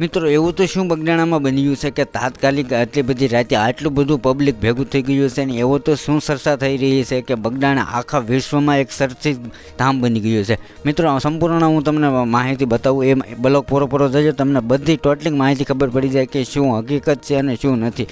મિત્રો, એવું તો શું બગડાણામાં બન્યું છે કે તાત્કાલિક આટલી બધી રાતે આટલું બધું પબ્લિક ભેગું થઈ ગયું છે અને એવો તો શું સરસા થઈ રહી છે કે બગડાણા આખા વિશ્વમાં એક સરસી ધામ બની ગયું છે? મિત્રો સંપૂર્ણ હું તમને માહિતી બતાવું. એ બ્લોક પૂરો પૂરો જજો. તમને બધી ટોટલી માહિતી ખબર પડી જાય કે શું હકીકત છે અને શું નથી.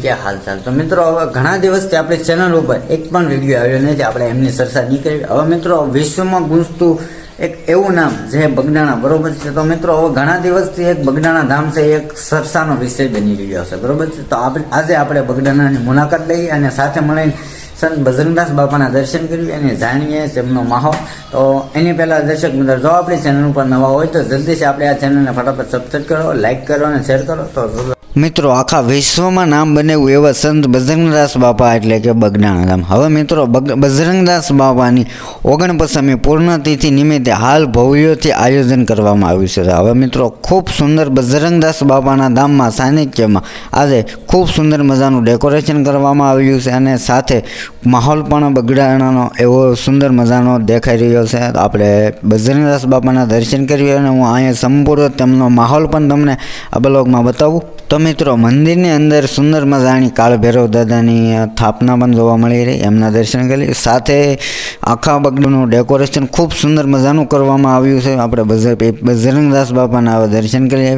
ક્યાં હાલ ચાલ તો મિત્રો, હવે ઘણા દિવસથી આપણી ચેનલ ઉપર એક પણ વીડિયો આવ્યો નથી. આપણે એમની સરસા નીકળી હવે મિત્રો, વિશ્વમાં ગુંજતું એક એવું નામ જે બગડાણા બરોબર છે? તો મિત્રો, હવે ઘણા દિવસથી એક બગડાણા ધામ છે એક સરસાનો વિષય બની રહ્યો છે, બરોબર છે? તો આપણે, આજે આપણે બગડાણાની મુલાકાત લઈએ અને સાથે મળીને સંત બજરંગદાસ બાપાના દર્શન કરીએ અને જાણીએ તેમનો માહોલ. તો એની પહેલાં દર્શક મિત્રો, જો આપણી ચેનલ ઉપર નવા હોય તો જલ્દીથી આપણે આ ચેનલને ફટાફટ સબસ્ક્રાઈબ કરો લાઈક કરો અને શેર કરો. તો મિત્રો, આખા વિશ્વમાં નામ બનેવું એવા સંત બજરંગદાસ બાપા એટલે કે બગડાણા ધામ હવે મિત્રો બજરંગદાસ બાપાની ઓગણપસમી પૂર્ણતિથિ નિમિત્તે હાલ ભવ્યોથી આયોજન કરવામાં આવ્યું છે. હવે મિત્રો, ખૂબ સુંદર બજરંગદાસ બાપાના ધામમાં, સાનિધ્યમાં આજે ખૂબ સુંદર મજાનું ડેકોરેશન કરવામાં આવ્યું છે અને સાથે માહોલ પણ બગડાણાનો એવો સુંદર મજાનો દેખાઈ રહ્યો છે. આપણે બજરંગદાસ બાપાના દર્શન કરીએ અને હું અહીંયા સંપૂર્ણ તેમનો માહોલ પણ તમને આ બ્લોગમાં બતાવું. તો મિત્રો, મંદિરની અંદર સુંદર મજાની કાળભૈરવ દાદાની સ્થાપના પણ જોવા મળી રહી, એમના દર્શન કરી. સાથે આખા બગડનું ડેકોરેશન ખૂબ સુંદર મજાનું કરવામાં આવ્યું છે. આપણે બજર- બજરંગદાસ બાપાના હવે દર્શન કરી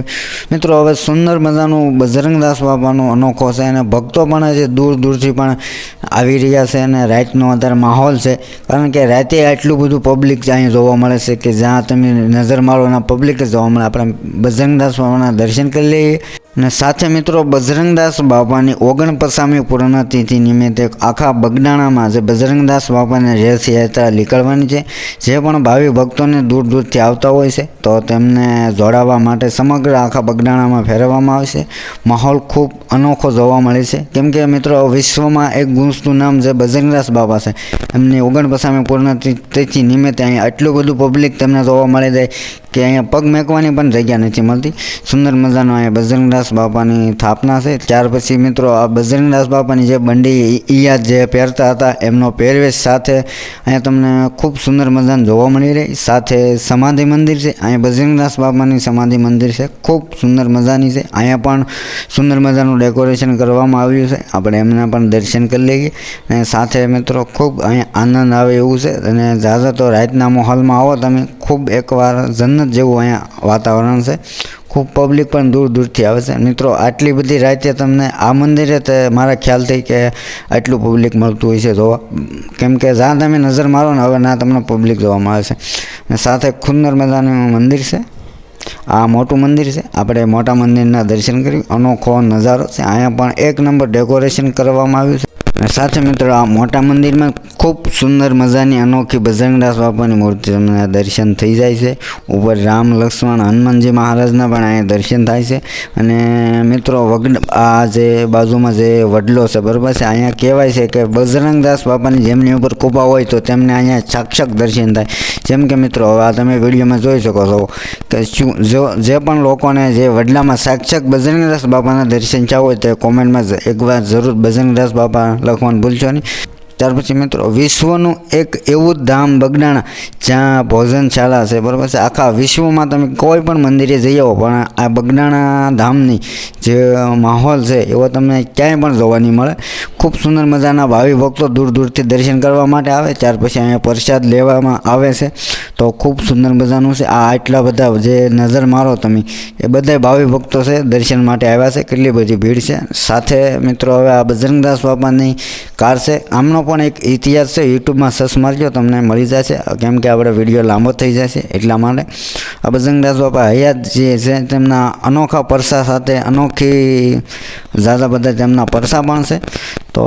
મિત્રો, હવે સુંદર મજાનું બજરંગદાસ બાપાનો અનોખો છે અને ભક્તો પણ છે દૂર દૂરથી પણ આવી રહ્યા છે અને રાતનો અત્યારે માહોલ છે. કારણ કે રાતે આટલું બધું પબ્લિક અહીંયા જોવા મળે છે કે જ્યાં તમે નજર મારો પબ્લિક જોવા મળે. આપણે બજરંગદાસ બાપાના દર્શન કરી લઈએ. અને સાથે મિત્રો બજરંગદાસ બાપાની ઓગણપચામી પૂર્ણતિથિ નિમિત્તે આખા બગડાણામાં જે બજરંગદાસ બાપાની રથયાત્રા નીકળવાની છે. જે પણ ભાવિ ભક્તોને દૂર દૂરથી આવતા હોય છે, તો તેમને જોડાવા માટે સમગ્ર આખા બગડાણામાં ફેરવવામાં આવશે માહોલ ખૂબ અનોખો જોવા મળે છે. કેમ કે મિત્રો, વિશ્વમાં એક ગુંજતું નામ જે બજરંગદાસ બાપા છે, એમની ઓગણપચામી પૂર્ણતિથિ નિમિત્તે અહીં આટલું બધું પબ્લિક તેમને જોવા મળે જાય. કે અહીંયા પગ મેકવાની પણ જગ્યા નથી મળતી. સુંદર મજાનો અહીંયા બજરંગદાસ બાપાની સ્થાપના છે. ત્યાર પછી મિત્રો આ બજરંગદાસ બાપાની જે બંડી ઈયાદ જે પહેરતા હતા, એમનો પહેરવેશ સાથે અહીંયા તમને ખૂબ સુંદર મજાનું જોવા મળી રહી. સાથે સમાધિ મંદિર છે. અહીંયા બજરંગદાસ બાપાની સમાધિ મંદિર છે. ખૂબ સુંદર મજાની છે. અહીંયા પણ સુંદર મજાનું ડેકોરેશન કરવામાં આવ્યું છે. આપણે એમના પણ દર્શન કરી લઈએ. અને સાથે મિત્રો ખૂબ અહીંયા આનંદ આવે એવું છે. અને ઝાઝા તો રાતના માહોલમાં આવો તમે. ખૂબ એકવાર જન્નત જેવું અહીંયા વાતાવરણ છે. ખૂબ પબ્લિક પણ દૂર દૂરથી આવે છે. મિત્રો, આટલી બધી રાતે તમને આ મંદિરે તે મારા ખ્યાલથી કે આટલું પબ્લિક મળતું હોય છે જોવા. કેમ કે જ્યાં તમે નજર મારો ને હવે ના તમને પબ્લિક જોવામાં આવે છે. અને સાથે ખુંદર મેદાનનું મંદિર છે. આ મોટું મંદિર છે. આપણે મોટા મંદિરના દર્શન કર્યું. અનોખો નજારો છે. અહીંયા પણ એક નંબર ડેકોરેશન કરવામાં આવ્યું છે. સાથે મિત્રો, આ મોટા મંદિરમાં ખૂબ સુંદર મજાની અનોખી બજરંગદાસ બાપાની મૂર્તિ તમને દર્શન થઈ જાય છે. ઉપર રામ લક્ષ્મણ, હનુમાનજી મહારાજના પણ અહીંયા દર્શન થાય છે. અને મિત્રો, વગડ આ જે બાજુમાં જે વડલો છે, બરાબર છે, અહીંયા કહેવાય છે કે બજરંગદાસ બાપાની જેમની ઉપર કૃપા હોય તો તેમને અહીંયા સાક્ષક દર્શન થાય. જેમ કે મિત્રો, હવે આ તમે વિડીયોમાં જોઈ શકો છો કે શું, જો, જે પણ લોકોને જે વડલામાં સાક્ષક બજરંગદાસ બાપાના દર્શન ચાહો હોય તે કોમેન્ટમાં એકવાર જરૂર બજરંગદાસ બાપા લખવાનું ભૂલશો નહીં. ત્યાર પછી મિત્રો, વિશ્વનું એક એવું ધામ બગડાણા, જ્યાં ભોજનશાળા છે. બરાબર છે? આખા વિશ્વમાં તમે કોઈ પણ મંદિરે જઈ આવો, પણ આ બગડાણા ધામની જે માહોલ છે, એવો તમને ક્યાંય પણ જોવા નહીં મળે. ખૂબ સુંદર મજાના ભાવિ ભક્તો દૂર દૂરથી દર્શન કરવા માટે આવે, ત્યાર પછી અહીંયા પ્રસાદ લેવામાં આવે છે. તો ખૂબ સુંદર મજાનું છે. આ આટલા બધા જે નજર મારો તમે, એ બધા ભાવિ ભક્તો છે, દર્શન માટે આવ્યા છે. કેટલી બધી ભીડ છે. સાથે મિત્રો, હવે આ બજરંગદાસ બાપાની કાર છે. આમનો પણ એક ઇતિહાસ છે. યુટ્યુબમાં સર્ચ મારજો, તમને મળી જશે. કેમ કે આપણે વીડિયો લાંબો થઈ જશે એટલા માટે. આ બજરંગદાસ બાપા હયાત જે છે, તેમના અનોખા પરસા સાથે અનોખી ઝાઝા બધા તેમના પરસા પણ છે. તો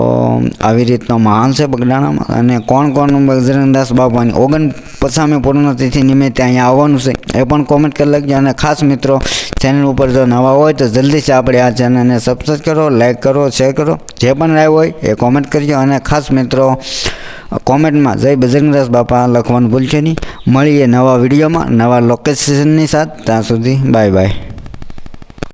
આવી રીતનો મહાન છે બગડાણામાં. અને કોણ કોણ બજરંગદાસ બાપાની ઓગણ પચાસમી પૂર્ણતિથિ નિમિત્તે અહીંયા આવવાનું છે, એ પણ કોમેન્ટ કરી લખજો અને ખાસ મિત્રો ચેનલ ઉપર જો નવા હોય તો જલ્દીથી આપણે આ ચેનલને સબસ્ક્રાઈબ કરો લાઈક કરો શેર કરો. જે પણ રાય હોય એ કોમેન્ટ કરજો અને ખાસ મિત્રો, કોમેન્ટમાં જય બજરંગદાસ બાપા લખવાનું ભૂલશો નહીં. મળીએ નવા વિડીયોમાં, નવા લોકેશનની સાથે. ત્યાં સુધી બાય બાય